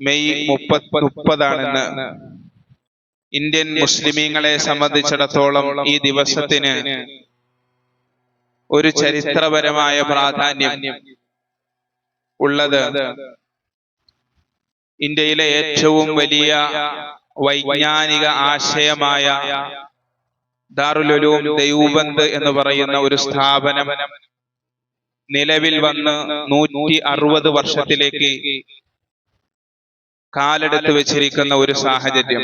May മുപ്പത് മുപ്പതാണെന്ന് Indian മുസ്ലിമീങ്ങളെ സംബന്ധിച്ചിടത്തോളം ഈ ദിവസത്തിന് ഒരു ചരിത്രപരമായ പ്രാധാന്യം ഉള്ളത് ഇന്ത്യയിലെ ഏറ്റവും വലിയ വൈജ്ഞാനിക ആശയമായ ദാറുലുലൂം ദൈവബന്ദ് എന്ന് പറയുന്ന ഒരു സ്ഥാപനം നിലവിൽ വന്ന് നൂറ്റി അറുപത് വർഷത്തിലേക്ക് കാലെടുത്ത് വെച്ചിരിക്കുന്ന ഒരു സാഹചര്യം.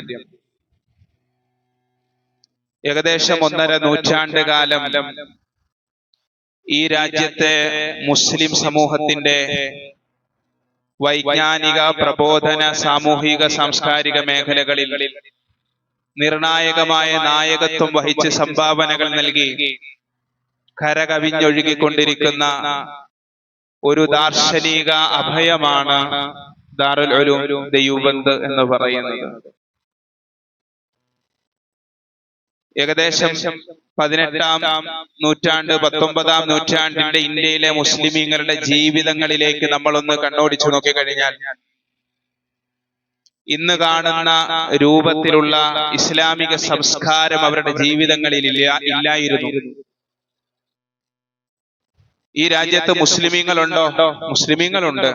ഏകദേശം ഒന്നര നൂറ്റാണ്ട് കാലം ഈ രാജ്യത്തെ മുസ്ലിം സമൂഹത്തിന്റെ വൈജ്ഞാനിക പ്രബോധന സാമൂഹിക സാംസ്കാരിക മേഖലകളിൽ നിർണായകമായ നായകത്വം വഹിച്ച് സംഭാവനകൾ നൽകി കരകവിഞ്ഞൊഴുകിക്കൊണ്ടിരിക്കുന്ന ഒരു ദാർശനിക അഭയമാണ് ദാറുൽ ഉലൂം ദയൂബന്ദ് എന്ന് പറയുന്നത്. ഏകദേശം പതിനെട്ടാം നൂറ്റാണ്ട് പത്തൊമ്പതാം നൂറ്റാണ്ടിന്റെ ഇന്ത്യയിലെ മുസ്ലിമീങ്ങളുടെ ജീവിതങ്ങളിലേക്ക് നമ്മളൊന്ന് കണ്ണോടിച്ചു നോക്കിക്കഴിഞ്ഞാൽ ഇന്ന് കാണുന്ന രൂപത്തിലുള്ള ഇസ്ലാമിക സംസ്കാരം അവരുടെ ജീവിതങ്ങളിൽ ഇല്ല ഇല്ലായിരുന്നു. ഈ രാജ്യത്ത് മുസ്ലിമീങ്ങളുണ്ടോ? മുസ്ലിമീങ്ങളുണ്ട്.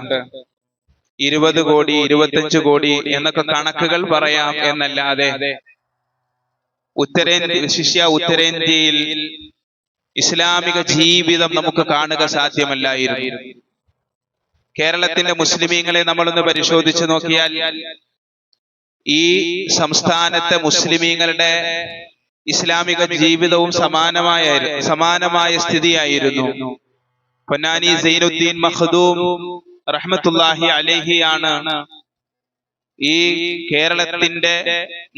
ഇരുപത് കോടി ഇരുപത്തഞ്ച് കോടി എന്നൊക്കെ കണക്കുകൾ പറയാം എന്നല്ലാതെ ഉത്തരേന്ത്യ ശിഷ്യ ഉത്തരേന്ത്യയിൽ ഇസ്ലാമിക ജീവിതം നമുക്ക് കാണുക സാധ്യമല്ലായിരുന്നു. കേരളത്തിന്റെ മുസ്ലിമീങ്ങളെ നമ്മളൊന്ന് പരിശോധിച്ചു നോക്കിയാൽ ഈ സംസ്ഥാനത്തെ മുസ്ലിമീങ്ങളുടെ ഇസ്ലാമിക ജീവിതവും സമാനമായ സമാനമായ സ്ഥിതിയായിരുന്നു. പൊന്നാനി സൈനുദ്ദീൻ മഖദൂം റഹ്മത്തുല്ലാഹി അലഹിയാണ് ഈ കേരളത്തിന്റെ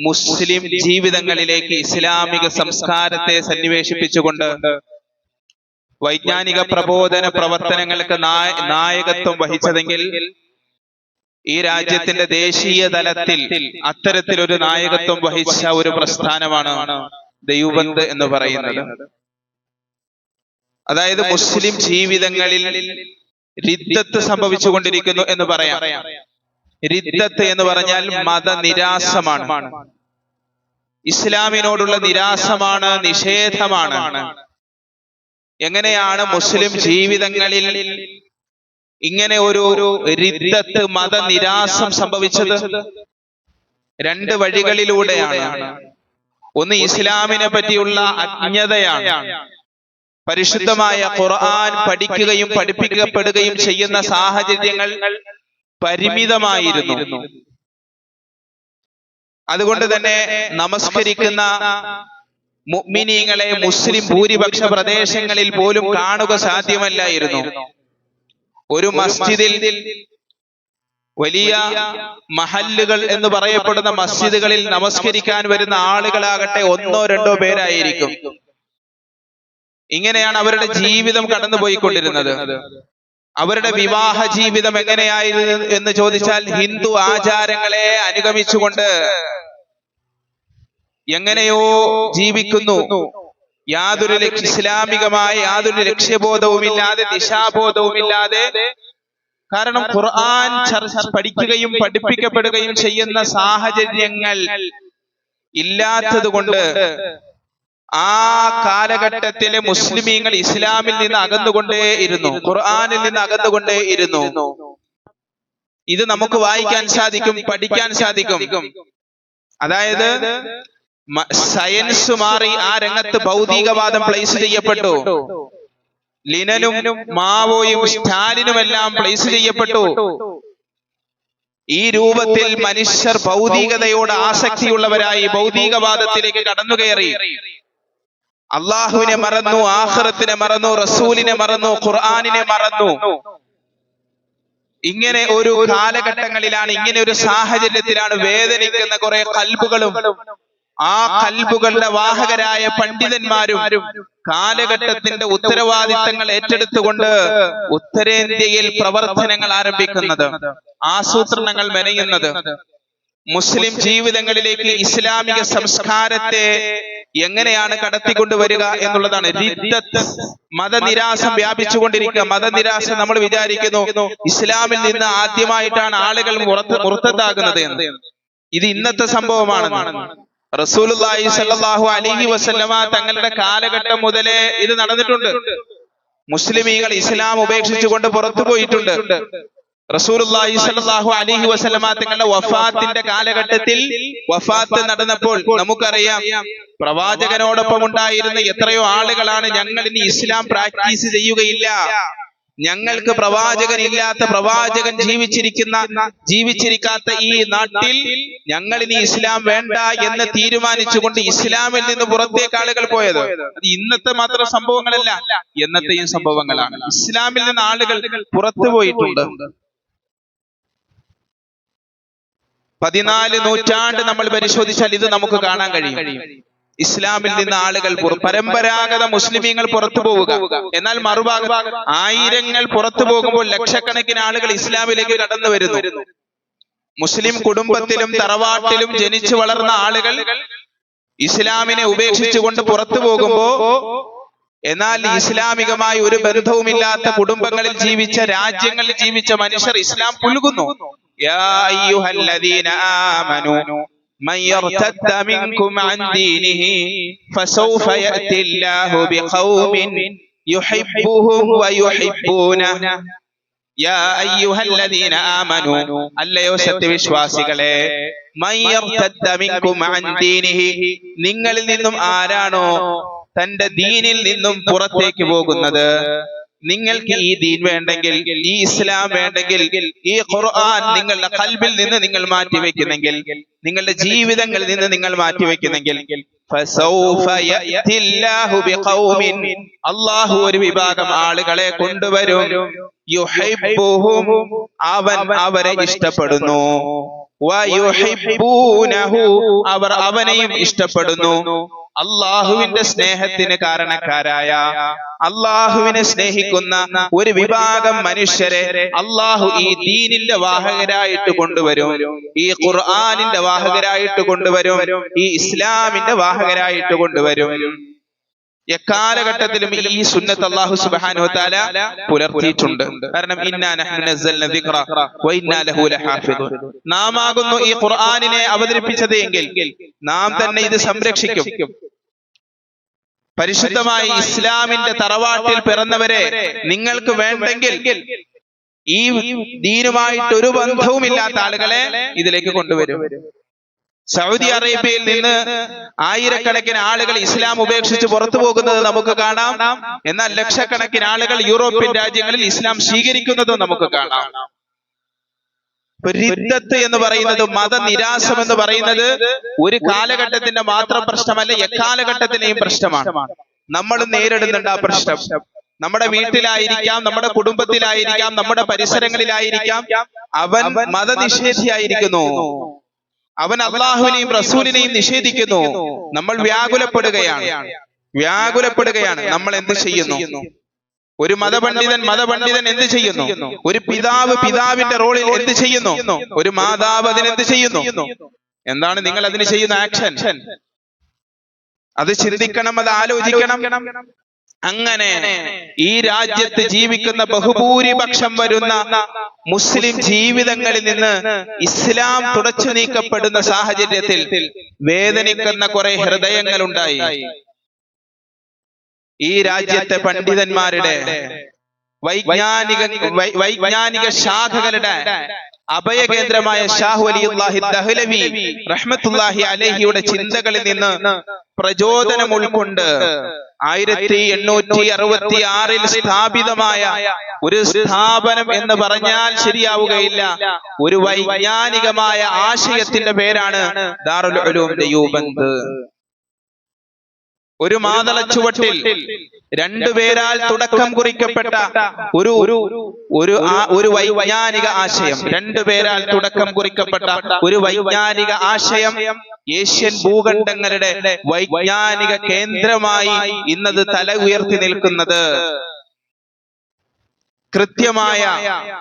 മുസ്ലിം ജീവിതങ്ങളിലേക്ക് ഇസ്ലാമിക സംസ്കാരത്തെ സന്നിവേശിപ്പിച്ചുകൊണ്ട് വൈജ്ഞാനിക പ്രബോധന പ്രവർത്തനങ്ങൾക്ക് നായ- നായകത്വം വഹിച്ചതെങ്കിൽ ഈ രാജ്യത്തിന്റെ ദേശീയ തലത്തിൽ അത്തരത്തിലൊരു നായകത്വം വഹിച്ച ഒരു പ്രസ്ഥാനമാണ് ദൈവബന്ത് എന്ന് പറയുന്നത്. അതായത് മുസ്ലിം ജീവിതങ്ങളിൽ രിദ്ധത്ത് സംഭവിച്ചുകൊണ്ടിരിക്കുന്നു എന്ന് പറയാം. രിദ്ധത്ത് എന്ന് പറഞ്ഞാൽ മതനിരാസമാണ്. ഇസ്ലാമിനോടുള്ള നിരാശമാണ് നിഷേധമാണ്. എങ്ങനെയാണ് മുസ്ലിം ജീവിതങ്ങളിൽ ഇങ്ങനെ ഒരു ഒരു രിദ്ധത്ത് മതനിരാസം സംഭവിച്ചത്? രണ്ട് വഴികളിലൂടെയാണ്. ഒന്ന് ഇസ്ലാമിനെ പറ്റിയുള്ള അജ്ഞതയാണ്. പരിശുദ്ധമായ ഖുർആൻ പഠിക്കുകയും പഠിപ്പിക്കപ്പെടുകയും ചെയ്യുന്ന സാഹചര്യങ്ങൾ പരിമിതമായിരുന്നു. അതുകൊണ്ട് തന്നെ നമസ്കരിക്കുന്ന മുഅ്മിനീങ്ങളെ മുസ്ലിം ഭൂരിപക്ഷ പ്രദേശങ്ങളിൽ പോലും കാണുക സാധ്യമല്ലായിരുന്നു. ഒരു മസ്ജിദിൽ വലിയ മഹല്ലുകൾ എന്ന് പറയപ്പെടുന്ന മസ്ജിദുകളിൽ നമസ്കരിക്കാൻ വരുന്ന ആളുകളാകട്ടെ ഒന്നോ രണ്ടോ പേരായിരിക്കും. ഇങ്ങനെയാണ് അവരുടെ ജീവിതം കടന്നുപോയിക്കൊണ്ടിരുന്നത്. അവരുടെ വിവാഹ ജീവിതം എങ്ങനെയായിരുന്നു എന്ന് ചോദിച്ചാൽ ഹിന്ദു ആചാരങ്ങളെ അനുഗമിച്ചുകൊണ്ട് എങ്ങനെയോ ജീവിക്കുന്നു. യാതൊരു ലക്ഷ്യ ഇസ്ലാമികമായ യാതൊരു ലക്ഷ്യബോധവുമില്ലാതെ ദിശാബോധവുമില്ലാതെ കാരണം ഖുർആൻ ചർച്ച പഠിക്കുകയും പഠിപ്പിക്കപ്പെടുകയും ചെയ്യുന്ന സാഹചര്യങ്ങൾ ഇല്ലാത്തത് കൊണ്ട് ആ കാലഘട്ടത്തിലെ മുസ്ലിമീങ്ങൾ ഇസ്ലാമിൽ നിന്ന് അകന്നുകൊണ്ടേയിരുന്നു ഖുർആാനിൽ നിന്ന് അകന്നുകൊണ്ടേയിരുന്നു ഇത് നമുക്ക് വായിക്കാൻ സാധിക്കും പഠിക്കാൻ സാധിക്കും. അതായത് സയൻസ് മാറി ആ രംഗത്ത് ഭൗതികവാദം പ്ലേസ് ചെയ്യപ്പെട്ടു. ലിനനും മാവോയും സ്റ്റാലിനും എല്ലാം പ്ലേസ് ചെയ്യപ്പെട്ടു. ഈ രൂപത്തിൽ മനുഷ്യർ ഭൗതികതയോട് ആസക്തിയുള്ളവരായി ഭൗതികവാദത്തിലേക്ക് കടന്നുകയറി. അള്ളാഹുവിനെ മറന്നു ആഹ്റത്തിനെ മറന്നു റസൂലിനെ മറന്നു ഖുർആാനിനെ മറന്നു. ഇങ്ങനെ ഒരു കാലഘട്ടങ്ങളിലാണ് ഇങ്ങനെ ഒരു സാഹചര്യത്തിലാണ് വേദനിക്കുന്ന കുറെ കൽബുകളും. ആ കൽബുകളുടെ വാഹകരായ പണ്ഡിതന്മാരും കാലഘട്ടത്തിന്റെ ഉത്തരവാദിത്തങ്ങൾ ഏറ്റെടുത്തുകൊണ്ട് ഉത്തരേന്ത്യയിൽ പ്രവർത്തനങ്ങൾ ആരംഭിക്കുന്നത് ആസൂത്രണങ്ങൾ മെനയുന്നത്. മുസ്ലിം ജീവിതങ്ങളിലേക്ക് ഇസ്ലാമിക സംസ്കാരത്തെ എങ്ങനെയാണ് കടത്തിക്കൊണ്ടുവരിക എന്നുള്ളതാണ് മതനിരാശം വ്യാപിച്ചുകൊണ്ടിരിക്കുക. മതനിരാശ നമ്മൾ വിചാരിക്കുന്നു ഇസ്ലാമിൽ നിന്ന് ആദ്യമായിട്ടാണ് ആളുകൾ പുറത്തത്താകുന്നത് എന്ന്. ഇത് ഇന്നത്തെ സംഭവമാണ് റസൂലുള്ളാഹി സല്ലല്ലാഹു അലൈഹി വസല്ലമ തങ്ങളുടെ കാലഘട്ടം മുതലേ ഇത് നടന്നിട്ടുണ്ട്. മുസ്ലിമീങ്ങൾ ഇസ്ലാം ഉപേക്ഷിച്ചുകൊണ്ട് പുറത്തു പോയിട്ടുണ്ട്. റസൂലുള്ളാഹി അലൈഹി വസല്ലമ തങ്ങളുടെ വഫാത്തിന്റെ കാലഘട്ടത്തിൽ വഫാത്ത് നടന്നപ്പോൾ നമുക്കറിയാം പ്രവാചകനോടൊപ്പം ഉണ്ടായിരുന്ന എത്രയോ ആളുകളാണ് ഞങ്ങൾ ഇനി ഇസ്ലാം പ്രാക്ടീസ് ചെയ്യുകയില്ല. ഞങ്ങൾക്ക് പ്രവാചകൻ ഇല്ലാത്ത പ്രവാചകൻ ജീവിച്ചിരിക്കുന്ന ജീവിച്ചിരിക്കാത്ത ഈ നാട്ടിൽ ഞങ്ങൾ ഇനി ഇസ്ലാം വേണ്ട എന്ന് തീരുമാനിച്ചുകൊണ്ട് ഇസ്ലാമിൽ നിന്ന് പുറത്തേക്ക് ആളുകൾ പോയത്. അത് ഇന്നത്തെ മാത്രം സംഭവങ്ങളല്ല എന്നത്തെയും സംഭവങ്ങളാണ്. ഇസ്ലാമിൽ നിന്ന് ആളുകൾ പുറത്തു പോയിട്ടുണ്ട്. പതിനാല് നൂറ്റാണ്ട് നമ്മൾ പരിശോധിച്ചാൽ ഇത് നമുക്ക് കാണാൻ കഴിയും. ഇസ്ലാമിൽ നിന്ന് ആളുകൾ പരമ്പരാഗത മുസ്ലിമീങ്ങൾ പുറത്തു പോവുക. എന്നാൽ മറുഭാഗം ആയിരങ്ങൾ പുറത്തു പോകുമ്പോൾ ലക്ഷക്കണക്കിന് ആളുകൾ ഇസ്ലാമിലേക്ക് കടന്നു വരുന്നു. മുസ്ലിം കുടുംബത്തിലും തറവാട്ടിലും ജനിച്ചു വളർന്ന ആളുകൾ ഇസ്ലാമിനെ ഉപേക്ഷിച്ചുകൊണ്ട് പുറത്തു പോകുമ്പോ എന്നാൽ ഇസ്ലാമികമായി ഒരു ബന്ധവുമില്ലാത്ത കുടുംബങ്ങളിൽ ജീവിച്ച രാജ്യങ്ങളിൽ ജീവിച്ച മനുഷ്യർ ഇസ്ലാം പുൽകുന്നു. യാ അയ്യുഹല്ലദീന ആമനു من يرتد منكم عن دينه فسوف يأتي الله بقوم يحبهم ويحبونه يا أيها الذين آمنوا അല്ലയോ സത്യവിശ്വാസികളെ من يرتد منكم عن دينه നിങ്ങളിൽ നിന്നും ആരാണോ തന്റെ ദീനിൽ നിന്നും പുറത്തേക്ക് പോകുന്നത് നിങ്ങൾക്ക് ഈ ദീൻ വേണ്ടെങ്കിൽ ഈ ഇസ്ലാം വേണ്ടെങ്കിൽ ഈ ഖുർആൻ നിങ്ങളുടെ കൽബിൽ നിന്ന് നിങ്ങൾ മാറ്റി വെക്കുന്നെങ്കിൽ നിങ്ങളുടെ ജീവിതങ്ങളിൽ നിന്ന് നിങ്ങൾ മാറ്റിവെക്കുന്നെങ്കിൽ ഫസൗഫ അള്ളാഹു ഒരു വിഭാഗം ആളുകളെ കൊണ്ടുവരും അവൻ അവരെ ഇഷ്ടപ്പെടുന്നു. അവർ അവനെയും ഇഷ്ടപ്പെടുന്നു. അള്ളാഹുവിന്റെ സ്നേഹത്തിന് കാരണക്കാരായ അള്ളാഹുവിനെ സ്നേഹിക്കുന്ന ഒരു വിഭാഗം മനുഷ്യരെ അള്ളാഹു ഈ ദീനിന്റെ വാഹകരായിട്ട് കൊണ്ടുവരും. ഈ ഖുർആാനിന്റെ വാഹകരായിട്ട് കൊണ്ടുവരും. ഈ ഇസ്ലാമിന്റെ വാഹകരായിട്ട് കൊണ്ടുവരും. എക്കാലഘട്ടത്തിലും ഈ സുന്നത്ത് അള്ളാഹു സുബാനു താല പുലർത്തിയിട്ടുണ്ട്. കാരണം നാം ആകുന്നു ഈ ഖുർആാനിനെ അവതരിപ്പിച്ചത് എങ്കിൽ നാം തന്നെ ഇത് സംരക്ഷിക്കും. പരിശുദ്ധമായി ഇസ്ലാമിന്റെ തറവാട്ടിൽ പിറന്നവരെ നിങ്ങൾക്ക് വേണ്ടെങ്കിൽ ഈ ദീനുമായിട്ട് ഒരു ബന്ധവുമില്ലാത്ത ആളുകളെ ഇതിലേക്ക് കൊണ്ടുവരും. സൗദി അറേബ്യയിൽ നിന്ന് ആയിരക്കണക്കിന് ആളുകൾ ഇസ്ലാം ഉപേക്ഷിച്ച് പുറത്തു പോകുന്നത് നമുക്ക് കാണാം. എന്നാൽ ലക്ഷക്കണക്കിന് ആളുകൾ യൂറോപ്യൻ രാജ്യങ്ങളിൽ ഇസ്ലാം സ്വീകരിക്കുന്നതും നമുക്ക് കാണാം. ഇപ്പൊ എന്ന് പറയുന്നത് മതനിരാസം എന്ന് പറയുന്നത് ഒരു കാലഘട്ടത്തിന്റെ മാത്രം പ്രശ്നമല്ല എക്കാലഘട്ടത്തിന്റെയും പ്രശ്നമാണ്. നമ്മൾ നേരിടുന്നുണ്ട് ആ പ്രശ്നം. നമ്മുടെ വീട്ടിലായിരിക്കാം നമ്മുടെ കുടുംബത്തിലായിരിക്കാം നമ്മുടെ പരിസരങ്ങളിലായിരിക്കാം. അവൻ മതനിഷേധിയായിരിക്കുന്നു. അവൻ അള്ളാഹുവിനെയും റസൂലിനെയും നിഷേധിക്കുന്നു. നമ്മൾ വ്യാകുലപ്പെടുകയാണ്. വ്യാകുലപ്പെടുകയാണ്. നമ്മൾ എന്ത് ചെയ്യുന്നു? ഒരു മതപണ്ഡിതൻ മതപണ്ഡിതൻ എന്ത് ചെയ്യുന്നു? ഒരു പിതാവ് പിതാവിന്റെ റോളിൽ എന്ത് ചെയ്യുന്നു? ഒരു മാതാവ് അതിന് എന്ത് ചെയ്യുന്നു? എന്താണ് നിങ്ങൾ അതിന് ചെയ്യുന്ന ആക്ഷൻ അത് ചിന്തിക്കണം അത് ആലോചിക്കണം. അങ്ങനെ ഈ രാജ്യത്ത് ജീവിക്കുന്ന ബഹുഭൂരിപക്ഷം വരുന്ന മുസ്ലിം ജീവിതങ്ങളിൽ നിന്ന് ഇസ്ലാം തുടച്ചു നീക്കപ്പെടുന്ന സാഹചര്യത്തിൽ വേദനിക്കുന്ന കുറെ ഹൃദയങ്ങളുണ്ടായി. ഈ രാജ്യത്തെ പണ്ഡിതന്മാരുടെ വൈജ്ഞാനിക വൈജ്ഞാനിക ശാഖകളുടെ അഭയകേന്ദ്രമായ ഷാഹു അലിഹി ദഹ്ലവി റഹ്മത്തുല്ലാഹി അലഹിയുടെ ചിന്തകളിൽ നിന്ന് പ്രചോദനം ഉൾക്കൊണ്ട് ആയിരത്തി എണ്ണൂറ്റി അറുപത്തി ആറിൽ സ്ഥാപിതമായ ഒരു സ്ഥാപനം എന്ന് പറഞ്ഞാൽ ശരിയാവുകയില്ല. ഒരു വൈജ്ഞാനികമായ ആശയത്തിന്റെ പേരാണ് ദാറുൽ ഉലൂം ദയൂബന്ദ്. ഒരു മാതള ചുവട്ടിൽ രണ്ടുപേരാൽ തുടക്കം കുറിക്കപ്പെട്ട ഒരു ഒരു ഒരു ഒരു വൈജ്ഞാനിക ആശയം. രണ്ടുപേരാൽ തുടക്കം കുറിക്കപ്പെട്ട ഒരു വൈജ്ഞാനിക ആശയം ഏഷ്യൻ ഭൂഖണ്ഡങ്ങളുടെ വൈജ്ഞാനിക കേന്ദ്രമായി ഇന്നത് തല ഉയർത്തി നിൽക്കുന്നത്. കൃത്യമായ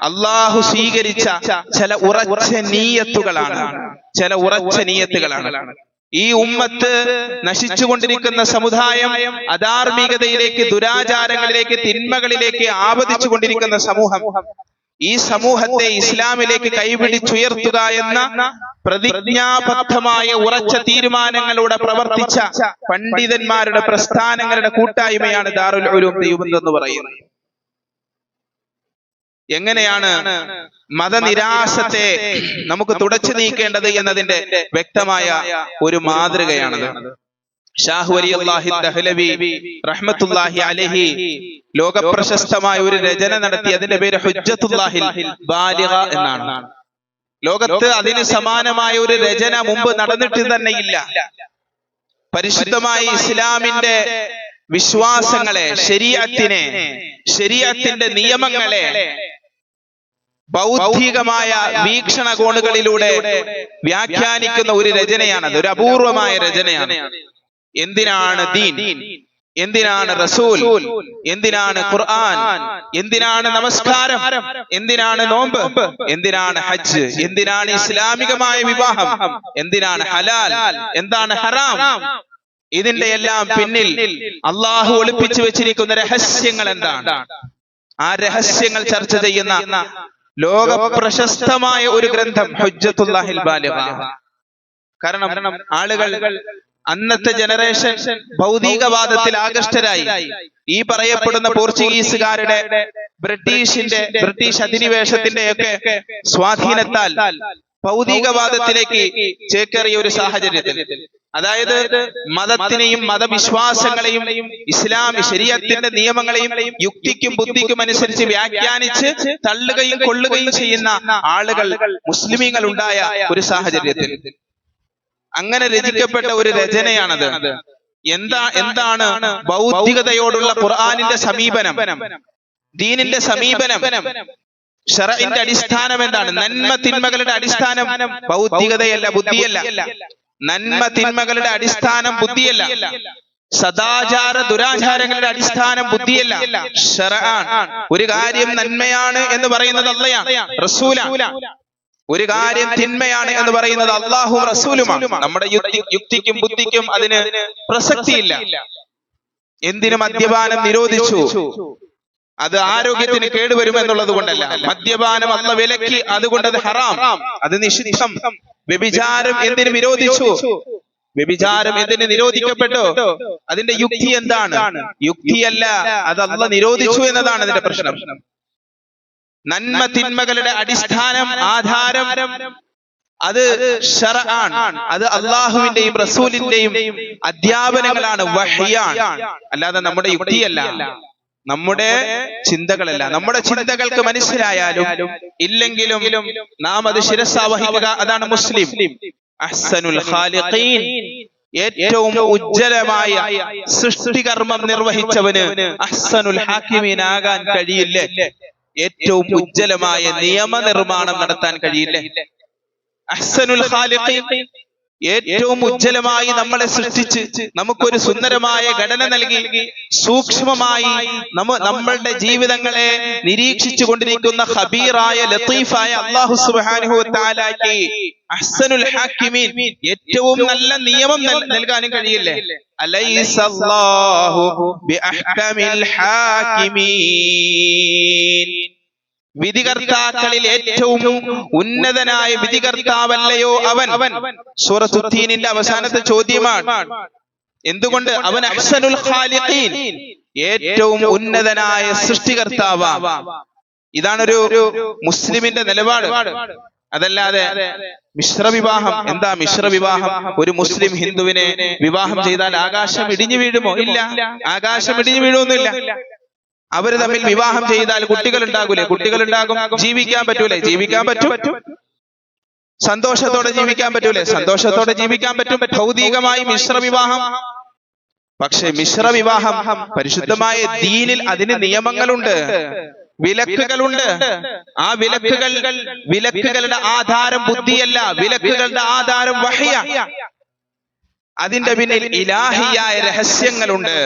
അള്ളാഹു സ്വീകരിച്ച ചില ഉറച്ച നീയത്തുകളാണ്. ചില ഉറച്ച നീയത്തുകളാണ്. ഈ ഉമ്മത്ത് നശിച്ചുകൊണ്ടിരിക്കുന്ന സമുദായം അധാർമികതയിലേക്ക് ദുരാചാരങ്ങളിലേക്ക് തിന്മകളിലേക്ക് ആപതിച്ചു കൊണ്ടിരിക്കുന്ന സമൂഹം. ഈ സമൂഹത്തെ ഇസ്ലാമിലേക്ക് കൈപിടിച്ചുയർത്തുക എന്ന പ്രതിജ്ഞാബദ്ധമായ ഉറച്ച തീരുമാനങ്ങളോടെ പ്രവർത്തിച്ച പണ്ഡിതന്മാരുടെ പ്രസ്ഥാനങ്ങളുടെ കൂട്ടായ്മയാണ് ദാറുൽ ഉലൂം എന്ന് പറയുന്നത്. എങ്ങനെയാണ് മതനിരാശത്തെ നമുക്ക് തുടച്ചു നീക്കേണ്ടത് എന്നതിന്റെ വ്യക്തമായ ഒരു മാതൃകയാണത്. ഷാഹു അലി അള്ളാഹി ദഹ്ലവി റഹ്മത്തുല്ലാഹി അലഹി ലോകപ്രശസ്തമായ ഒരു രചന നടത്തി അതിന്റെ പേര് ഹുജ്ജത്തുല്ലാഹിൽ എന്നാണ്. ലോകത്ത് അതിന് സമാനമായ ഒരു രചന മുമ്പ് നടന്നിട്ട് തന്നെ ഇല്ല പരിശുദ്ധമായ ഇസ്ലാമിന്റെ വിശ്വാസങ്ങളെ ശരീഅത്തിനെ ശരീഅത്തിന്റെ നിയമങ്ങളെ ബൗദ്ധികമായ വീക്ഷണകോണുകളിലൂടെ വ്യാഖ്യാനിക്കുന്ന ഒരു രചനയാണത് ഒരു അപൂർവമായ രചനയാണ്. എന്തിനാണ് ദീൻ? എന്തിനാണ് റസൂൽ? എന്തിനാണ് ഖുർആൻ? എന്തിനാണ് നമസ്കാരം? എന്തിനാണ് നോമ്പ്? എന്തിനാണ് ഹജ്ജ്? എന്തിനാണ് ഇസ്ലാമികമായ വിവാഹം? എന്തിനാണ് ഹലാൽ? എന്താണ് ഹറാം? ഇതിന്റെ എല്ലാം പിന്നിൽ അള്ളാഹു ഒളിപ്പിച്ചു വെച്ചിരിക്കുന്ന രഹസ്യങ്ങൾ എന്താണ്? ആ രഹസ്യങ്ങൾ ചർച്ച ചെയ്യുന്ന ലോക പ്രശസ്തമായ ഒരു ഗ്രന്ഥം ഹുജ്ജത്തുല്ലാഹിൽ ബാലിഗ. കാരണം ആളുകൾ അന്നത്തെ ജനറേഷൻ ഭൗതികവാദത്തിൽ ആകൃഷ്ടരായി. ഈ പറയപ്പെടുന്ന പോർച്ചുഗീസുകാരുടെ ബ്രിട്ടീഷിന്റെ ബ്രിട്ടീഷ് അധിനിവേശത്തിന്റെ ഒക്കെ സ്വാധീനത്താൽ ഭൗതികവാദത്തിലേക്ക് ചേക്കേറിയ ഒരു സാഹചര്യത്തിൽ. അതായത് മതത്തിനെയും മതവിശ്വാസങ്ങളെയും ഇസ്ലാം ശരീരത്തിന്റെ നിയമങ്ങളെയും യുക്തിക്കും ബുദ്ധിക്കും അനുസരിച്ച് വ്യാഖ്യാനിച്ച് തള്ളുകയും കൊള്ളുകയും ചെയ്യുന്ന ആളുകൾ മുസ്ലിമീങ്ങൾ ഉണ്ടായ ഒരു സാഹചര്യത്തിൽ. അങ്ങനെ രചിക്കപ്പെട്ട ഒരു രചനയാണത്. എന്താ എന്താണ് ഭൗതികതയോടുള്ള ഖുർആാനിന്റെ സമീപനം? ദീനിന്റെ സമീപനം? ഷറഇന്റെ അടിസ്ഥാനം എന്താണ്? നന്മ തിന്മകളുടെ അടിസ്ഥാനം ഭൗതികതയല്ല ബുദ്ധിയല്ല. നന്മ തിന്മകളുടെ അടിസ്ഥാനം ബുദ്ധിയല്ല. സദാചാര ദുരാചാരങ്ങളുടെ അടിസ്ഥാനം ബുദ്ധിയല്ല. ഒരു കാര്യം നന്മയാണ് എന്ന് പറയുന്നത് അല്ലയാണ് റസൂല. ഒരു കാര്യം തിന്മയാണ് എന്ന് പറയുന്നത് അള്ളാഹു റസൂലുമാണ്. നമ്മുടെ യുക്തി യുക്തിക്കും ബുദ്ധിക്കും അതിന് പ്രസക്തിയില്ല. എന്തിനു മദ്യപാനം നിരോധിച്ചു? അത് ആരോഗ്യത്തിന് കേടുവരും എന്നുള്ളത് കൊണ്ടല്ല. മദ്യപാനം അന്ന് വിലക്കി അതുകൊണ്ട് അത് ഹറാം. അത് നിഷിദ്ധം. വ്യഭിചാരം എന്തിനു വിരോധിച്ചു വ്യഭിചാരം എന്തിന് നിരോധിക്കപ്പെട്ടു? അതിന്റെ യുക്തി എന്താണ്? യുക്തിയല്ല അത് അല്ല നിരോധിച്ചു എന്നതാണ് അതിന്റെ പ്രശ്നം. നന്മ തിന്മകളുടെ അടിസ്ഥാനം ആധാരം. അത് ആണ് അത് അള്ളാഹുവിന്റെയും റസൂലിന്റെയും അധ്യാപനങ്ങളാണ്. വഹിയാണ്. അല്ലാതെ നമ്മുടെ യുക്തിയല്ല നമ്മുടെ ചിന്തകളല്ല നമ്മുടെ ചിന്തകൾക്ക് മനസ്സിലായാലും ഇല്ലെങ്കിലും നാം അത് ശിരസാവഹിക്കുക അതാണ് മുസ്ലിം. അഹ്സനുൽ ഖാലിഖീൻ ഏറ്റവും ഉജ്ജ്വലമായ സൃഷ്ടികർമ്മം നിർവഹിച്ചവന് അഹ്സനുൽ ഹാക്കിമീനാകാൻ കഴിയില്ലേ? ഏറ്റവും ഉജ്ജ്വലമായ നിയമനിർമ്മാണം നടത്താൻ കഴിയില്ലേ? അഹ്സനുൽ ഖാലിഖീൻ ഏറ്റവും ഉജ്ജ്വലമായി നമ്മളെ സൃഷ്ടിച്ച് നമുക്കൊരു സുന്ദരമായ ഘടന നൽകി സൂക്ഷ്മമായി നമ്മ നമ്മളുടെ ജീവിതങ്ങളെ നിരീക്ഷിച്ചു കൊണ്ടിരിക്കുന്ന ഹബീറായ ലത്തീഫായ അള്ളാഹു സുബ്ഹാനഹു വതആലയ്ക്ക് അഹ്സനുൽ ഹാക്കിമീൻ ഏറ്റവും നല്ല നിയമം നൽകാനും കഴിയില്ലേ? അലൈസല്ലാഹു ബിഅഹ്കമിൽ ഹാക്കിമീൻ. വിധികർത്താക്കളിൽ ഏറ്റവും ഉന്നതനായ വിധികർത്താവല്ലയോ അവൻ? അവൻ സൂറത്തുദ്ദീനിന്റെ അവസാനത്തെ ചോദ്യമാണ്. എന്തുകൊണ്ട്? അവൻ അഹ്സനുൽ ഖാലിഖീൻ ഏറ്റവും ഉന്നതനായ സൃഷ്ടികർത്താവ. ഇതാണൊരു മുസ്ലിമിന്റെ നിലപാട്. അതല്ലാതെ മിശ്ര വിവാഹം എന്താ മിശ്ര വിവാഹം? ഒരു മുസ്ലിം ഹിന്ദുവിനെ വിവാഹം ചെയ്താൽ ആകാശം ഇടിഞ്ഞു വീഴുമോ? ഇല്ല. ആകാശം ഇടിഞ്ഞു വീഴുമൊന്നുമില്ല അവർ തമ്മിൽ വിവാഹം ചെയ്താൽ കുട്ടികൾ ഉണ്ടാകൂലേ കുട്ടികൾ ഉണ്ടാകും ജീവിക്കാൻ പറ്റൂലേ? ജീവിക്കാൻ പറ്റും? സന്തോഷത്തോടെ ജീവിക്കാൻ പറ്റൂലേ? സന്തോഷത്തോടെ ജീവിക്കാൻ പറ്റും. ഭൗതികമായി മിശ്ര വിവാഹം. പക്ഷെ മിശ്ര വിവാഹം പരിശുദ്ധമായ ദീനിൽ അതിന് നിയമങ്ങളുണ്ട്. വിലക്കുകളുണ്ട്. ആ വിലക്കുകൾ വിലക്കുകളുടെ ആധാരം ബുദ്ധിയല്ല. വിലക്കുകളുടെ ആധാരം വഹയ. അതിന്റെ പിന്നിൽ ഇലാഹിയായ രഹസ്യങ്ങളുണ്ട്.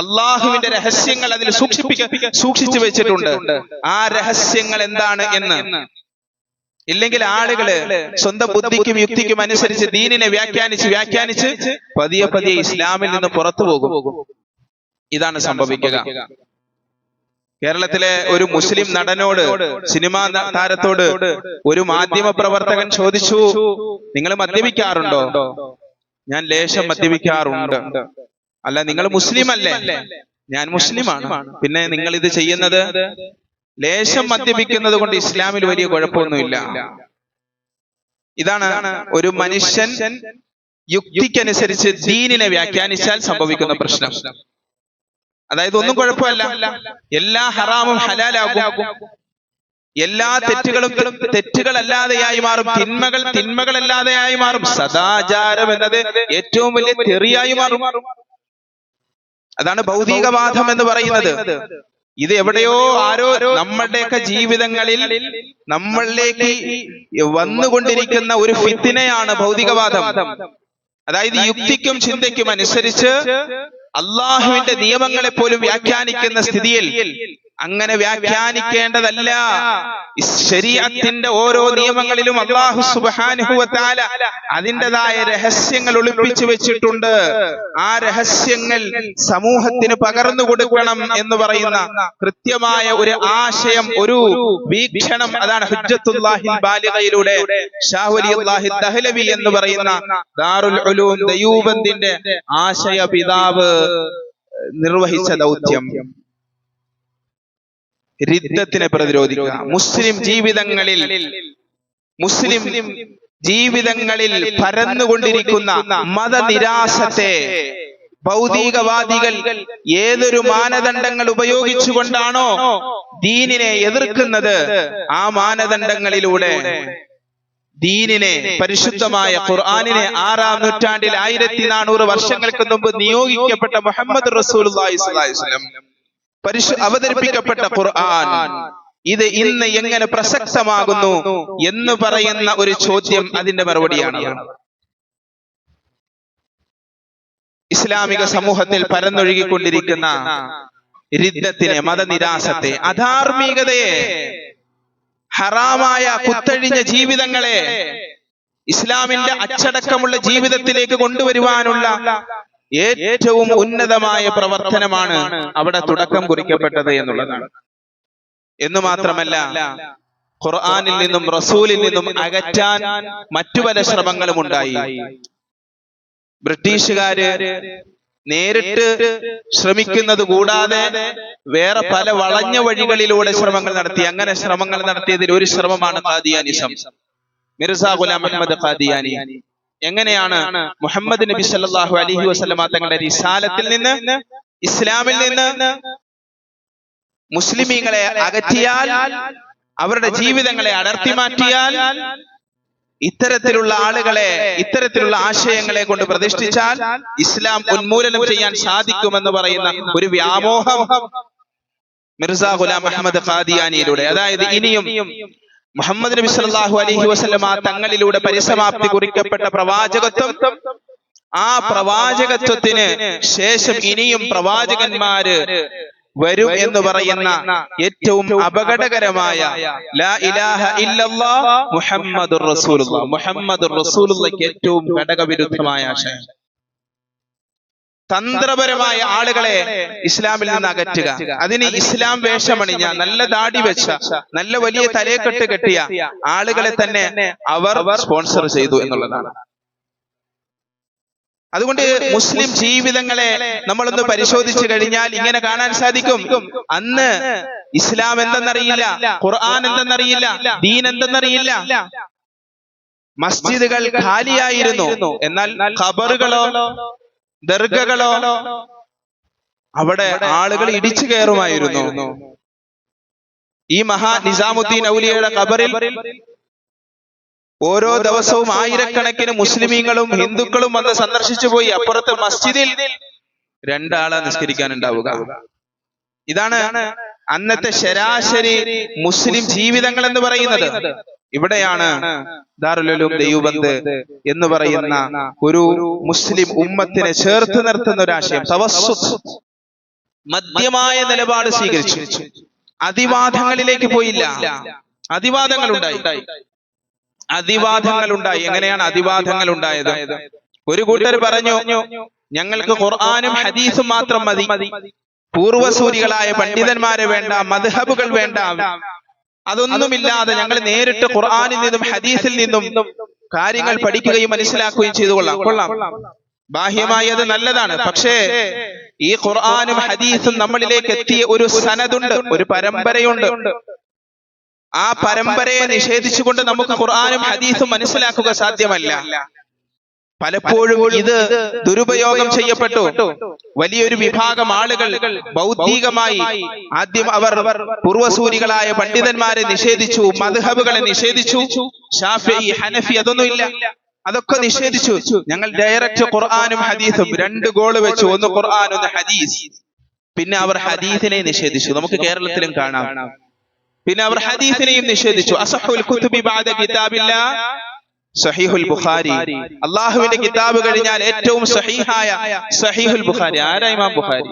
അള്ളാഹുവിന്റെ രഹസ്യങ്ങൾ അതിൽ സൂക്ഷിപ്പിക്ക സൂക്ഷിച്ചു വെച്ചിട്ടുണ്ട്. ആ രഹസ്യങ്ങൾ എന്താണ് എന്ന്? ഇല്ലെങ്കിൽ ആളുകൾ സ്വന്തം ബുദ്ധിക്കും യുക്തിക്കും അനുസരിച്ച് ദീനിനെ വ്യാഖ്യാനിച്ച് വ്യാഖ്യാനിച്ച് പതിയെ പതിയെ ഇസ്ലാമിൽ നിന്ന് പുറത്തു പോകും. ഇതാണ് സംഭവിക്കുക. കേരളത്തിലെ ഒരു മുസ്ലിം നടനോട് സിനിമാ താരത്തോട് ഒരു മാധ്യമ പ്രവർത്തകൻ ചോദിച്ചു നിങ്ങൾ മദ്യപിക്കാറുണ്ടോ? ഞാൻ ലേശം മദ്യപിക്കാറുണ്ട്. അല്ല നിങ്ങൾ മുസ്ലിം അല്ലേ ഞാൻ മുസ്ലിമാണ്. പിന്നെ നിങ്ങൾ ഇത് ചെയ്യുന്നത് ലേശം മദ്യപിക്കുന്നത് കൊണ്ട് ഇസ്ലാമിൽ വലിയ കുഴപ്പമൊന്നുമില്ല. ഇതാണ് ഒരു മനുഷ്യൻ യുക്തിക്കനുസരിച്ച് ദീനിനെ വ്യാഖ്യാനിച്ചാൽ സംഭവിക്കുന്ന പ്രശ്നം. അതായത് ഒന്നും കുഴപ്പമല്ല. എല്ലാ ഹറാമും ഹലാലാകും. എല്ലാ തെറ്റുകളും തെറ്റുകളല്ലാതെയായി മാറും. തിന്മകൾ തിന്മകളല്ലാതെയായി മാറും. സദാചാരം എന്നത് ഏറ്റവും വലിയ തെറിയായി മാറും. അതാണ് ഭൗതികവാദം എന്ന് പറയുന്നത്. ഇത് എവിടെയോ ആരോ നമ്മളുടെയൊക്കെ ജീവിതങ്ങളിൽ നമ്മളിലേക്ക് വന്നുകൊണ്ടിരിക്കുന്ന ഒരു ഫിത്തിനെയാണ് ഭൗതികവാദം. അതായത് യുക്തിക്കും ചിന്തയ്ക്കും അനുസരിച്ച് അള്ളാഹുവിന്റെ നിയമങ്ങളെ പോലും വ്യാഖ്യാനിക്കുന്ന സ്ഥിതിയിൽ അങ്ങനെ വ്യാഖ്യാനിക്കേണ്ടതല്ല. ശരീരത്തിന്റെ ഓരോ നിയമങ്ങളിലും അള്ളാഹു സുബാനുഭവത്താല അതിന്റെതായ രഹസ്യങ്ങൾ ഒളിപ്പിച്ചു വെച്ചിട്ടുണ്ട്. ആ രഹസ്യങ്ങൾ സമൂഹത്തിന് പകർന്നു കൊടുക്കണം എന്ന് പറയുന്ന കൃത്യമായ ഒരു ആശയം ഒരു വീക്ഷണം. അതാണ് ഹുജ്ജത്തുല്ലാഹിൽ ബാലികയിലൂടെ ഷാഹുലി അള്ളാഹി ദഹലവി എന്ന് പറയുന്ന ദാറുൽ ഉലൂം ദയൂബന്തിന്റെ ആശയ പിതാവ് നിർവഹിച്ച ദൗത്യം. രിദ്ധത്തിനെ പ്രതിരോധിക്കുക. മുസ്ലിം ജീവിതങ്ങളിൽ മുസ്ലിം ജീവിതങ്ങളിൽ പരന്നുകൊണ്ടിരിക്കുന്ന മതനിരാശത്തെ ഭൗതികവാദികൾ ഏതൊരു മാനദണ്ഡങ്ങൾ ഉപയോഗിച്ചുകൊണ്ടാണോ ദീനിനെ എതിർക്കുന്നത്? ആ മാനദണ്ഡങ്ങളിലൂടെ ദീനിനെ പരിശുദ്ധമായ ഖുർആാനിനെ ആറാം നൂറ്റാണ്ടിൽ ആയിരത്തി നാനൂറ് വർഷങ്ങൾക്ക് മുമ്പ് നിയോഗിക്കപ്പെട്ട മുഹമ്മദ് റസൂൽ പരിശു അവതരിപ്പിക്കപ്പെട്ട ഖുർആൻ. ഇത് ഇന്ന് എങ്ങനെ പ്രസക്തമാകുന്നു എന്ന് പറയുന്ന ഒരു ചോദ്യം അതിന്റെ മറുപടിയാണ്. ഇസ്ലാമിക സമൂഹത്തിൽ പരന്നൊഴുകിക്കൊണ്ടിരിക്കുന്ന രിദ്ധത്തിനെ മതനിരാശത്തെ അധാർമികതയെ ഹറാമായ കുത്തഴിഞ്ഞ ജീവിതങ്ങളെ ഇസ്ലാമിന്റെ അച്ചടക്കമുള്ള ജീവിതത്തിലേക്ക് കൊണ്ടുവരുവാനുള്ള ഏറ്റവും ഉന്നതമായ പ്രവർത്തനമാണ് അവിടെ തുടക്കം കുറിക്കപ്പെട്ടത് എന്നുള്ളതാണ്. എന്ന് മാത്രമല്ല ഖുർആാനിൽ നിന്നും റസൂലിൽ നിന്നും അകറ്റാൻ മറ്റു പല ശ്രമങ്ങളും ഉണ്ടായി. ബ്രിട്ടീഷുകാര് നേരിട്ട് ശ്രമിക്കുന്നത് കൂടാതെ വേറെ പല വളഞ്ഞ വഴികളിലൂടെ ശ്രമങ്ങൾ നടത്തി. അങ്ങനെ ശ്രമങ്ങൾ നടത്തിയതിൽ ഒരു ശ്രമമാണ് ഖാദിയാനിസം. മിർസ ഗുലാം അഹമ്മദ് ഖാദിയാനി. എങ്ങനെയാണ് മുഹമ്മദ് നബി സല്ലാഹു അലഹി വസ്ലമ തങ്ങളുടെ റിസാലത്തിൽ നിന്ന് ഇസ്ലാമിൽ നിന്ന് മുസ്ലിമീങ്ങളെ അകറ്റിയാൽ അവരുടെ ജീവിതങ്ങളെ അടർത്തി മാറ്റിയാൽ ഇത്തരത്തിലുള്ള ആളുകളെ ഇത്തരത്തിലുള്ള ആശയങ്ങളെ കൊണ്ട് പ്രതിഷ്ഠിച്ചാൽ ഇസ്ലാം ഉന്മൂലനം ചെയ്യാൻ സാധിക്കുമെന്ന് പറയുന്ന ഒരു വ്യാമോഹം മിർസ ഗുലാം അഹമ്മദ് ഖാദിയാനിയിലൂടെ. അതായത് ഇനിയും മുഹമ്മദ് നബി സല്ലല്ലാഹു അലൈഹി വസല്ലമ തങ്ങളിലൂടെ പരിസമാപ്തി കുറിക്കപ്പെട്ട പ്രവാചകത്വം ആ പ്രവാചകത്വത്തിന് ശേഷം ഇനിയും പ്രവാചകന്മാര് വരും എന്ന് പറയുന്ന ഏറ്റവും അപകടകരമായ ലാ ഇലാഹ ഇല്ലല്ലാ മുഹമ്മദുർ റസൂലുള്ള മുഹമ്മദുർ റസൂലുള്ളയ്ക്ക് ഏറ്റവും ഘടകവിരുദ്ധമായ ആശയം. തന്ത്രപരമായ ആളുകളെ ഇസ്ലാമിൽ നിന്ന് അകറ്റുക. അതിന് ഇസ്ലാം വേഷമണിഞ്ഞ നല്ല ദാടി വെച്ച നല്ല വലിയ തലയെക്കെട്ട് കെട്ടിയ ആളുകളെ തന്നെ അവർ സ്പോൺസർ ചെയ്തു എന്നുള്ളതാണ്. അതുകൊണ്ട് മുസ്ലിം ജീവിതങ്ങളെ നമ്മളൊന്ന് പരിശോധിച്ചു കഴിഞ്ഞാൽ ഇങ്ങനെ കാണാൻ സാധിക്കും. അന്ന് ഇസ്ലാം എന്തെന്നറിയില്ല ഖുർആൻ എന്തെന്നറിയില്ല ദീൻ എന്തെന്നറിയില്ല. മസ്ജിദുകൾ ഖാലിയായിരുന്നു. എന്നാൽ ഖബറുകളോ ദർഗകളോ അവിടെ ആളുകൾ ഇടിച്ചു കയറുമായിരുന്നു. ഈ മഹാ നിസാമുദ്ദീൻ ഔലിയയുടെ ഖബറിൽ ഓരോ ദിവസവും ആയിരക്കണക്കിന് മുസ്ലിമീങ്ങളും ഹിന്ദുക്കളും വന്ന് സന്ദർശിച്ചു പോയി. അപ്പുറത്തെ മസ്ജിദിൽ രണ്ടാളെ നിസ്കരിക്കാനുണ്ടാവുക. ഇതാണ് അന്നത്തെ ശരാശരി മുസ്ലിം ജീവിതങ്ങൾ എന്ന് പറയുന്നത്. ഇവിടെയാണ് ദാറുലും ദൈവബന്ദ് എന്ന് പറയുന്ന ഒരു മുസ്ലിം ഉമ്മത്തിനെ ചേർത്ത് നിർത്തുന്ന ഒരു ആശയം. തവസ്സു മധ്യമായ നിലപാട് സ്വീകരിച്ചു. അതിവാദങ്ങളിലേക്ക് പോയില്ല. അതിവാദങ്ങൾ ഉണ്ടായി അതിവാദങ്ങൾ ഉണ്ടായി എങ്ങനെയാണ് അതിവാദങ്ങൾ ഉണ്ടായത് ഒരു കൂട്ടർ പറഞ്ഞു ഞങ്ങൾക്ക് ഖുർആാനും ഹദീസും മാത്രം മതി. പൂർവസൂരികളായ പണ്ഡിതന്മാരെ വേണ്ട മദ്ഹബുകൾ വേണ്ട അതൊന്നുമില്ലാതെ ഞങ്ങൾ നേരിട്ട് ഖുർആാനിൽ നിന്നും ഹദീസിൽ നിന്നും കാര്യങ്ങൾ പഠിക്കുകയും മനസ്സിലാക്കുകയും ചെയ്തു കൊള്ളാം കൊള്ളാം. ബാഹ്യമായി അത് നല്ലതാണ്. പക്ഷേ ഈ ഖുർആാനും ഹദീസും നമ്മളിലേക്ക് എത്തിയ ഒരു സനതുണ്ട് ഒരു പരമ്പരയുണ്ട്. ആ പരമ്പരയെ നിഷേധിച്ചുകൊണ്ട് നമുക്ക് ഖുർആാനും ഹദീസും മനസ്സിലാക്കുക സാധ്യമല്ല. പലപ്പോഴും ഇത് ദുരുപയോഗം ചെയ്യപ്പെട്ടു. വലിയൊരു വിഭാഗം ആളുകൾ ബൗദ്ധികമായി ആദ്യം അവർ പൂർവസൂരികളായ പണ്ഡിതന്മാരെ നിഷേധിച്ചു മധുഹബുകളെ നിഷേധിച്ചു ഷാഫി ഹനഫി അതൊന്നുമില്ല അതൊക്കെ നിഷേധിച്ചു. ഞങ്ങൾ ഡയറക്റ്റ് ഖുർആാനും ഹദീസും രണ്ട് ഗോൾ വെച്ചു ഒന്ന് ഖുർആൻ ഒന്ന് ഹദീസ്. പിന്നെ അവർ ഹദീസിനെ നിഷേധിച്ചു. നമുക്ക് കേരളത്തിലും കാണാം. പിന്നെ അവർ ഹദീസിനെയും നിഷേധിച്ചു. അസഹുൽ കുത്തുബി ബാദ കിതാബില്ല. സഹീഹുൽ ബുഖാരി. അള്ളാഹുവിന്റെ കിതാബ് കഴിഞ്ഞാൽ ഏറ്റവും സഹീഹായ സഹീഹുൽ ബുഖാരി. ആരാ ഇമാം ബുഖാരി?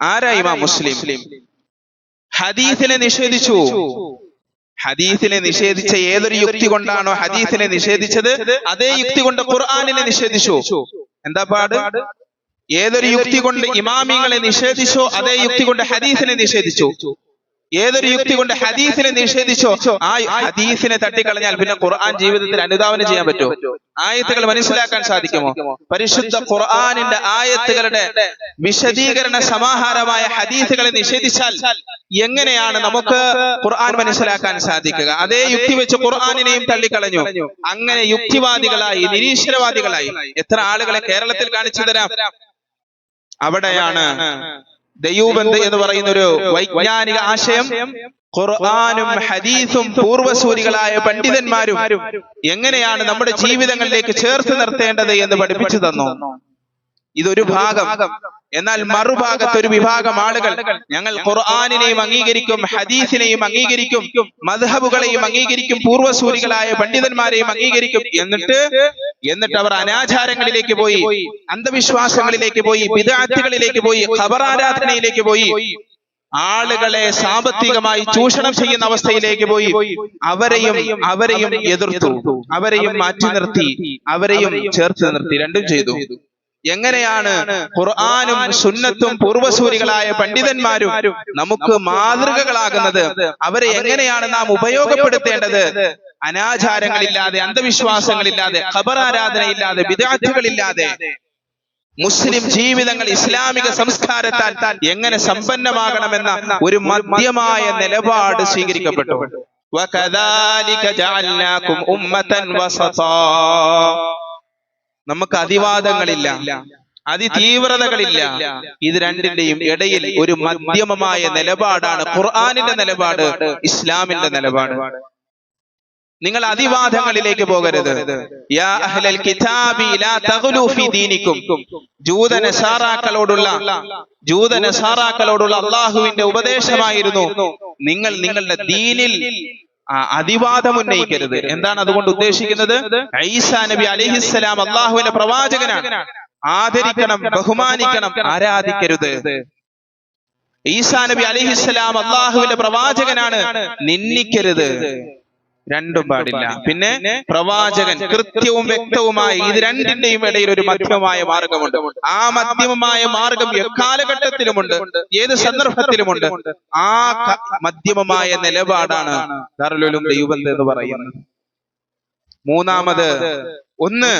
ആരാ ഇമാം മുസ്ലിം? ഹദീസിനെ നിഷേധിച്ചു. ഹദീസിനെ നിഷേധിച്ച ഏതൊരു യുക്തി കൊണ്ടാണോ ഹദീസിനെ നിഷേധിച്ചത്? അതേ യുക്തി കൊണ്ട് ഖുർആാനിനെ നിഷേധിച്ചു. എന്താ പാട്? ഏതൊരു യുക്തി കൊണ്ട് ഇമാമിങ്ങളെ നിഷേധിച്ചോ? അതേ യുക്തി കൊണ്ട് ഹദീസിനെ നിഷേധിച്ചു. ഏതൊരു യുക്തി കൊണ്ട് ഹദീസിനെ നിഷേധിച്ചോ ആ ഹദീസിനെ തട്ടിക്കളഞ്ഞാൽ പിന്നെ ഖുർആൻ ജീവിതത്തിൽ അനുധാവനം ചെയ്യാൻ പറ്റുമോ? ആയത്തുകൾ മനസ്സിലാക്കാൻ സാധിക്കുമോ? പരിശുദ്ധ ഖുർആനിന്റെ ആയത്തുകളുടെ വിശദീകരണ സമാഹാരമായ ഹദീസുകളെ നിഷേധിച്ചാൽ എങ്ങനെയാണ് നമുക്ക് ഖുർആൻ മനസ്സിലാക്കാൻ സാധിക്കുക? അതേ യുക്തി വെച്ച് ഖുർആാനിനെയും തള്ളിക്കളഞ്ഞു. അങ്ങനെ യുക്തിവാദികളായി നിരീശ്വരവാദികളായി എത്ര ആളുകളെ കേരളത്തിൽ കാണിച്ചു തരാം? അവിടെയാണ് ദയൂബന്ധ് എന്ന് പറയുന്ന ഒരു വൈജ്ഞാനിക ആശയം ഖുർആാനും ഹദീസും പൂർവസൂരികളായ പണ്ഡിതന്മാരും എങ്ങനെയാണ് നമ്മുടെ ജീവിതങ്ങളിലേക്ക് ചേർത്ത് നിർത്തേണ്ടത് എന്ന് പഠിപ്പിച്ചു തന്നു. ഇതൊരു ഭാഗം. എന്നാൽ മറുഭാഗത്ത് ഒരു വിഭാഗം ആളുകൾ ഞങ്ങൾ ഖുർആാനിനെയും അംഗീകരിക്കും ഹദീസിനെയും അംഗീകരിക്കും മദ്ഹബുകളെയും അംഗീകരിക്കും പൂർവസൂരികളായ പണ്ഡിതന്മാരെയും അംഗീകരിക്കും. എന്നിട്ട് എന്നിട്ട് അവർ അനാചാരങ്ങളിലേക്ക് പോയി അന്ധവിശ്വാസങ്ങളിലേക്ക് പോയി വിദാർത്ഥികളിലേക്ക് പോയി ഖബറാരാധനയിലേക്ക് പോയി ആളുകളെ സാമ്പത്തികമായി ചൂഷണം ചെയ്യുന്ന അവസ്ഥയിലേക്ക് പോയി അവരെയും അവരെയും എതിർത്തു അവരെയും മാറ്റി നിർത്തി അവരെയും ചേർത്ത് നിർത്തി രണ്ടും ചെയ്തു. എങ്ങനെയാണ് ഖുർആാനും സുന്നത്തും പൂർവസൂരികളായ പണ്ഡിതന്മാരും നമുക്ക് മാതൃകകളാകുന്നത് അവരെ എങ്ങനെയാണ് നാം ഉപയോഗപ്പെടുത്തേണ്ടത്? അനാചാരങ്ങളില്ലാതെ അന്ധവിശ്വാസങ്ങളില്ലാതെ ഖബർ ആരാധനയില്ലാതെ വിദ്യാർത്ഥികളില്ലാതെ മുസ്ലിം ജീവിതങ്ങൾ ഇസ്ലാമിക സംസ്കാരത്താൽ എങ്ങനെ സമ്പന്നമാകണമെന്ന ഒരു മധ്യമായ നിലപാട് സ്വീകരിക്കപ്പെട്ടു. നമുക്ക് അതിവാദങ്ങളില്ല അതിതീവ്രതകളില്ല. ഇത് രണ്ടിന്റെയും ഇടയിൽ ഒരു മധ്യമമായ നിലപാടാണ് ഖുർആാനിന്റെ നിലപാട് ഇസ്ലാമിന്റെ നിലപാട്. നിങ്ങൾ അതിവാദങ്ങളിലേക്ക് പോകരുത്. ഫീ ദീനിക്കും. ജൂതനസാറാക്കളോടുള്ള ജൂതനസാറാക്കളോടുള്ള അള്ളാഹുവിന്റെ ഉപദേശമായിരുന്നു. നിങ്ങൾ നിങ്ങളുടെ ദീനിൽ അതിവാദം ഉന്നയിക്കരുത്. എന്താണ് അതുകൊണ്ട് ഉദ്ദേശിക്കുന്നത്? ഐസാ നബി അലിഹിസ്സലാം അള്ളാഹുവിന്റെ പ്രവാചകനാണ്. ആദരിക്കണം ബഹുമാനിക്കണം ആരാധിക്കരുത്. ഈസാ നബി അലിഹിസ്സലാം അള്ളാഹുവിന്റെ പ്രവാചകനാണ്. നിന്ദിക്കരുത്. രണ്ടും പാടില്ല. പിന്നെ പ്രവാചകൻ കൃത്യവും വ്യക്തവുമായി ഇത് രണ്ടിന്റെയും ഇടയിൽ ഒരു മധ്യമമായ മാർഗമുണ്ട്. ആ മധ്യമമായ മാർഗം എക്കാലഘട്ടത്തിലുമുണ്ട്. ഏത് സന്ദർഭത്തിലുമുണ്ട്? ആ മധ്യമമായ നിലപാടാണ് ദാറുലും ദൈവബന്ധ എന്ന് പറയുന്നത്. മൂന്നാമത് ഒന്ന്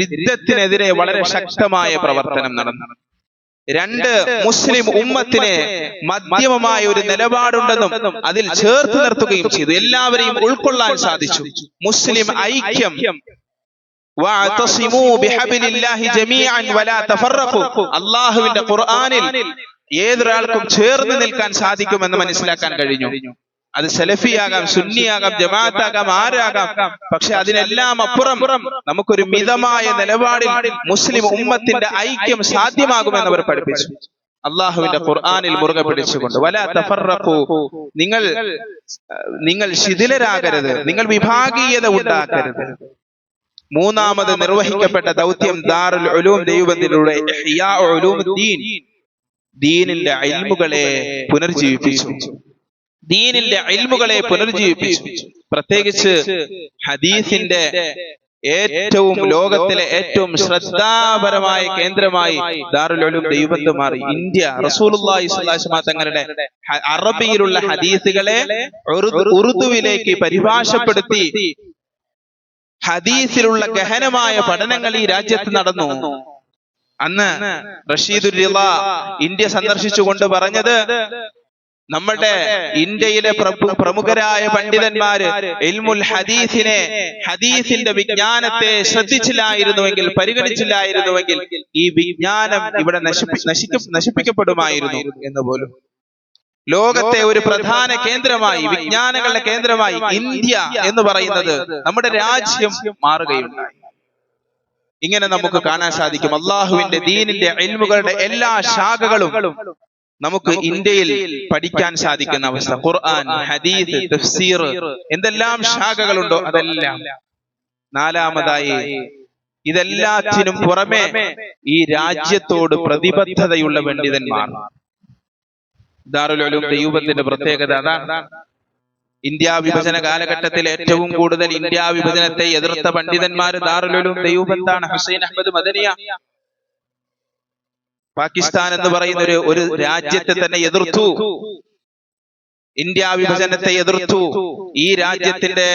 രിദ്ധത്തിനെതിരെ വളരെ ശക്തമായ പ്രവർത്തനം നടന്നു. രണ്ട് മുസ്ലിം ഉമ്മത്തിന് മധ്യമമായ ഒരു നിലപാടുണ്ടെന്നും അതിൽ ചേർത്ത് നിർത്തുകയും ചെയ്തു. എല്ലാവരെയും ഉൾക്കൊള്ളാൻ സാധിച്ചു. മുസ്ലിം ഐക്യം. അള്ളാഹുവിന്റെ ഖുർആാനിൽ ഏതൊരാൾക്കും ചേർന്ന് നിൽക്കാൻ സാധിക്കുമെന്ന് മനസ്സിലാക്കാൻ കഴിഞ്ഞു. അത് സെലഫിയാകാം സുന്നിയാകാം ജമാഅത്താകാം ആരാകാം. പക്ഷെ അതിനെല്ലാം അപ്പുറം നമുക്കൊരു മിതമായ നിലപാടിൽ മുസ്ലിം ഉമ്മത്തിന്റെ ഐക്യം സാധ്യമാകുമെന്ന് അവർ പഠിപ്പിച്ചു. അള്ളാഹുവിന്റെ ഖുർആനിൽ മുറുകെ പിടിച്ചുകൊണ്ട് വല തഫറഖു നിങ്ങൾ നിങ്ങൾ ശിഥിലരാകരുത് നിങ്ങൾ വിഭാഗീയത ഉണ്ടാക്കരുത്. മൂന്നാമത് നിർവഹിക്കപ്പെട്ട ദൗത്യം ദാറുൽ ഉലൂം ദൈവത്തിലൂടെ ദീനിന്റെ അയൽമുകളെ പുനർജീവിപ്പിച്ചു. ദീനിന്റെ അയൽമുകളെ പുനർജീവിപ്പിച്ചു പ്രത്യേകിച്ച് ഹദീസിന്റെ ഏറ്റവും ലോകത്തിലെ ഏറ്റവും ശ്രദ്ധാപരമായ കേന്ദ്രമായി ദാറുൽ ഉലൂം ദൈവത്ത് മാറി. ഇന്ത്യ റസൂലുള്ളാഹി തങ്ങളുടെ അറബിയിലുള്ള ഹദീസുകളെ ഉറുദു- ഉറുദുവിലേക്ക് പരിഭാഷപ്പെടുത്തി ഹദീസിലുള്ള ഗഹനമായ പഠനങ്ങൾ ഈ രാജ്യത്ത് നടന്നു. അന്ന് റഷീദുല്ല ഇന്ത്യ സന്ദർശിച്ചുകൊണ്ട് പറഞ്ഞത് നമ്മുടെ ഇന്ത്യയിലെ പ്രമുഖരായ പണ്ഡിതന്മാര് ഇൽമുൽ ഹദീസിനെ ഹദീസിന്റെ വിജ്ഞാനത്തെ ശ്രദ്ധിച്ചില്ലായിരുന്നുവെങ്കിൽ പരിഗണിച്ചില്ലായിരുന്നുവെങ്കിൽ ഈ വിജ്ഞാനം ഇവിടെ നശിപ്പി നശിപ്പിക്കപ്പെടുമായിരുന്നു എന്ന് പോലും. ലോകത്തെ ഒരു പ്രധാന കേന്ദ്രമായി വിജ്ഞാനങ്ങളുടെ കേന്ദ്രമായി ഇന്ത്യ എന്ന് പറയുന്നത് നമ്മുടെ രാജ്യം മാറുകയുണ്ടായി ഇങ്ങനെ നമുക്ക് കാണാൻ സാധിക്കും. അള്ളാഹുവിന്റെ ദീനിന്റെ ഇൽമുകളുടെ എല്ലാ ശാഖകളും നമുക്ക് ഇന്ത്യയിൽ പഠിക്കാൻ സാധിക്കുന്ന അവസ്ഥ. ഖുർആൻ ഹദീസ് തഫ്സീർ എന്തെല്ലാം ശാഖകളുണ്ടോ അതെല്ലാം. നാലാമതായി ഇതെല്ലാത്തിനും പുറമെ ഈ രാജ്യത്തോട് പ്രതിബദ്ധതയുള്ള പണ്ഡിതന്മാർ ദാറുൽ ഉലൂം ദൈവത്തിന്റെ പ്രത്യേകത അതാണ് ഇന്ത്യ വിഭജന കാലഘട്ടത്തിൽ ഏറ്റവും കൂടുതൽ ഇന്ത്യ വിഭജനത്തെ എതിർത്ത പണ്ഡിതന്മാർ ദാറുൽ ഉലൂം ദൈവബന്ധാണ് ഹുസൈൻ അഹമ്മദ് മദനിയ. പാകിസ്ഥാൻ എന്ന് പറയുന്ന ഒരു ഒരു രാജ്യത്തെ തന്നെ എതിർത്തു. ഇന്ത്യ വിഭജനത്തെ എതിർത്തു. ഈ രാജ്യത്തിന്റെ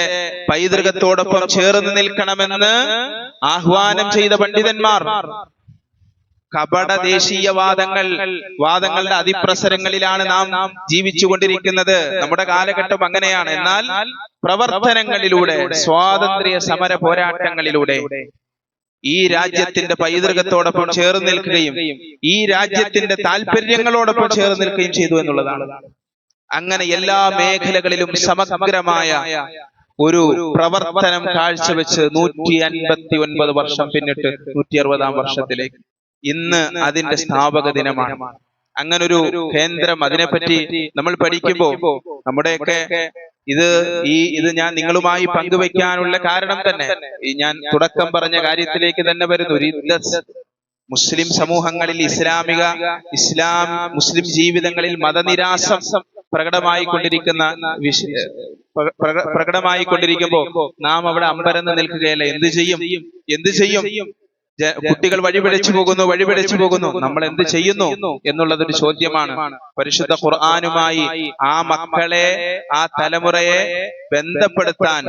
പൈതൃകത്തോടൊപ്പം ചേർന്ന് നിൽക്കണമെന്ന് ആഹ്വാനം ചെയ്ത പണ്ഡിതന്മാർ. കപട ദേശീയവാദങ്ങൾ വാദങ്ങളുടെ അതിപ്രസരങ്ങളിലാണ് നാം ജീവിച്ചുകൊണ്ടിരിക്കുന്നത്. നമ്മുടെ കാലഘട്ടം അങ്ങനെയാണ്. എന്നാൽ പ്രവർത്തനങ്ങളിലൂടെ സ്വാതന്ത്ര്യ സമര പോരാട്ടങ്ങളിലൂടെ ഈ രാജ്യത്തിന്റെ പൈതൃകത്തോടൊപ്പം ചേർന്ന് നിൽക്കുകയും ഈ രാജ്യത്തിന്റെ താല്പര്യങ്ങളോടൊപ്പം ചേർന്ന് നിൽക്കുകയും ചെയ്തു എന്നുള്ളതാണ്. അങ്ങനെ എല്ലാ മേഖലകളിലും സമഗ്രമായ ഒരു പ്രവർത്തനം കാഴ്ചവെച്ച് നൂറ്റി അൻപത്തി ഒൻപത് വർഷം പിന്നിട്ട് നൂറ്റി അറുപതാം വർഷത്തിലേക്ക് ഇന്ന് അതിന്റെ സ്ഥാപക ദിനമാണ്. അങ്ങനൊരു കേന്ദ്രം അതിനെപ്പറ്റി നമ്മൾ പഠിക്കുമ്പോൾ നമ്മുടെയൊക്കെ ഇത് ഈ ഇത് ഞാൻ നിങ്ങളുമായി പങ്കുവെക്കാനുള്ള കാരണം തന്നെ. ഈ ഞാൻ തുടക്കം പറഞ്ഞ കാര്യത്തിലേക്ക് തന്നെ വരുന്നു. മുസ്ലിം സമൂഹങ്ങളിൽ ഇസ്ലാമിക ഇസ്ലാം മുസ്ലിം ജീവിതങ്ങളിൽ മതനിരാസം പ്രകടമായി കൊണ്ടിരിക്കുന്ന പ്രകടമായി കൊണ്ടിരിക്കുമ്പോ നാം അവിടെ അമ്പരന്ന് നിൽക്കുകയല്ല? എന്ത് ചെയ്യും? എന്ത് ചെയ്യും? കുട്ടികൾ വഴിപിഴച്ചു പോകുന്നു വഴിപിഴച്ചു പോകുന്നു. നമ്മൾ എന്ത് ചെയ്യുന്നു എന്നുള്ളതൊരു ചോദ്യമാണ്. പരിശുദ്ധ ഖുർആാനുമായി ആ മക്കളെ ആ തലമുറയെ ബന്ധപ്പെടുത്താൻ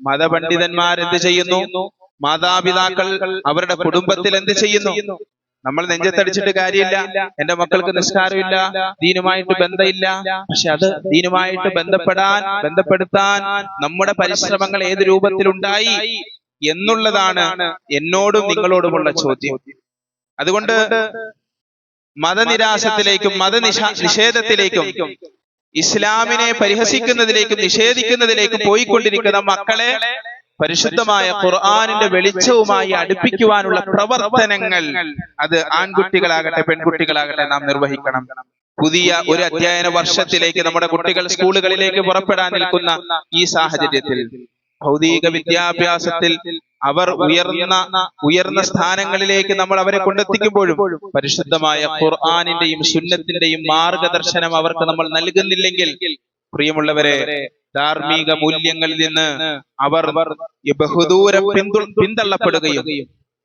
മതപണ്ഡിതന്മാർ എന്ത് ചെയ്യുന്നു? മാതാപിതാക്കൾ അവരുടെ കുടുംബത്തിൽ എന്ത് ചെയ്യുന്നു? നമ്മൾ നെഞ്ചത്തടിച്ചിട്ട് കാര്യമില്ല. എന്റെ മക്കൾക്ക് നിസ്കാരമില്ല. ദീനുമായിട്ട് ബന്ധമില്ല. പക്ഷെ അത് ദീനുമായിട്ട് ബന്ധപ്പെടാൻ ബന്ധപ്പെടുത്താൻ നമ്മുടെ പരിശ്രമങ്ങൾ ഏത് രൂപത്തിലുണ്ടായി? എന്നുള്ളതാണ് എന്നോടും നിങ്ങളോടുമുള്ള ചോദ്യം. അതുകൊണ്ട് മതനിരാശത്തിലേക്കും മതനിഷ നിഷേധത്തിലേക്കും ഇസ്ലാമിനെ പരിഹസിക്കുന്നതിലേക്കും നിഷേധിക്കുന്നതിലേക്കും പോയിക്കൊണ്ടിരിക്കുന്ന മക്കളെ പരിശുദ്ധമായ ഖുർആാനിന്റെ വെളിച്ചവുമായി അടുപ്പിക്കുവാനുള്ള പ്രവർത്തനങ്ങൾ അത് ആൺകുട്ടികളാകട്ടെ പെൺകുട്ടികളാകട്ടെ നാം നിർവഹിക്കണം. പുതിയ ഒരു അധ്യയന വർഷത്തിലേക്ക് നമ്മുടെ കുട്ടികൾ സ്കൂളുകളിലേക്ക് പുറപ്പെടാൻ നിൽക്കുന്ന ഈ സാഹചര്യത്തിൽ. ഭൗതിക വിദ്യാഭ്യാസത്തിൽ അവർ ഉയർന്ന ഉയർന്ന സ്ഥാനങ്ങളിലേക്ക് നമ്മൾ അവരെ കൊണ്ടെത്തിക്കുമ്പോഴും പരിശുദ്ധമായ ഖുർആാനിന്റെയും സുന്നത്തിന്റെയും മാർഗദർശനം അവർക്ക് നമ്മൾ നൽകുന്നില്ലെങ്കിൽ പ്രിയമുള്ളവരെ ധാർമ്മിക മൂല്യങ്ങളിൽ നിന്ന് അവർ ബഹുദൂരം പിന്തള്ളപ്പെടുകയും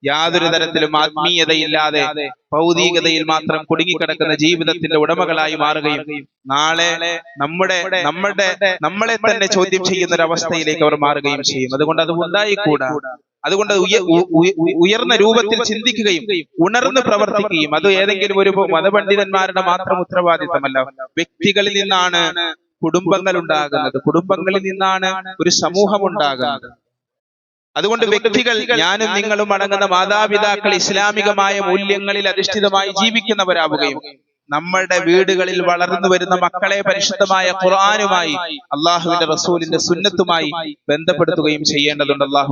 യാതൊരു തരത്തിലും ആത്മീയതയില്ലാതെ ഭൗതികതയിൽ മാത്രം കുടുങ്ങിക്കിടക്കുന്ന ജീവിതത്തിന്റെ ഉടമകളായി മാറുകയും നാളെ നമ്മുടെ നമ്മുടെ നമ്മളെ തന്നെ ചോദ്യം ചെയ്യുന്ന ഒരു അവസ്ഥയിലേക്ക് അവർ മാറുകയും ചെയ്യും. അതുകൊണ്ട് അത് ഉണ്ടായിക്കൂടാ. അതുകൊണ്ട് ഉയർന്ന രൂപത്തിൽ ചിന്തിക്കുകയും ഉണർന്ന് പ്രവർത്തിക്കുകയും അത് ഏതെങ്കിലും ഒരു മതപണ്ഡിതന്മാരുടെ മാത്രം ഉത്തരവാദിത്തമല്ല. വ്യക്തികളിൽ നിന്നാണ് കുടുംബങ്ങൾ ഉണ്ടാകുന്നത് കുടുംബങ്ങളിൽ നിന്നാണ് ഒരു സമൂഹം ഉണ്ടാകുന്നത് അതുകൊണ്ട് വ്യക്തികൾ ഞാനും നിങ്ങളും അടങ്ങുന്ന മാതാപിതാക്കൾ ഇസ്ലാമികമായ മൂല്യങ്ങളിൽ അധിഷ്ഠിതമായി ജീവിക്കുന്നവരാവുകയും നമ്മളുടെ വീടുകളിൽ വളർന്നു വരുന്ന മക്കളെ പരിശുദ്ധമായ ഖുർആാനുമായി അള്ളാഹുവിന്റെ റസൂലിന്റെ സുന്നത്തുമായി ബന്ധപ്പെടുത്തുകയും ചെയ്യേണ്ടതുണ്ട്. അള്ളാഹു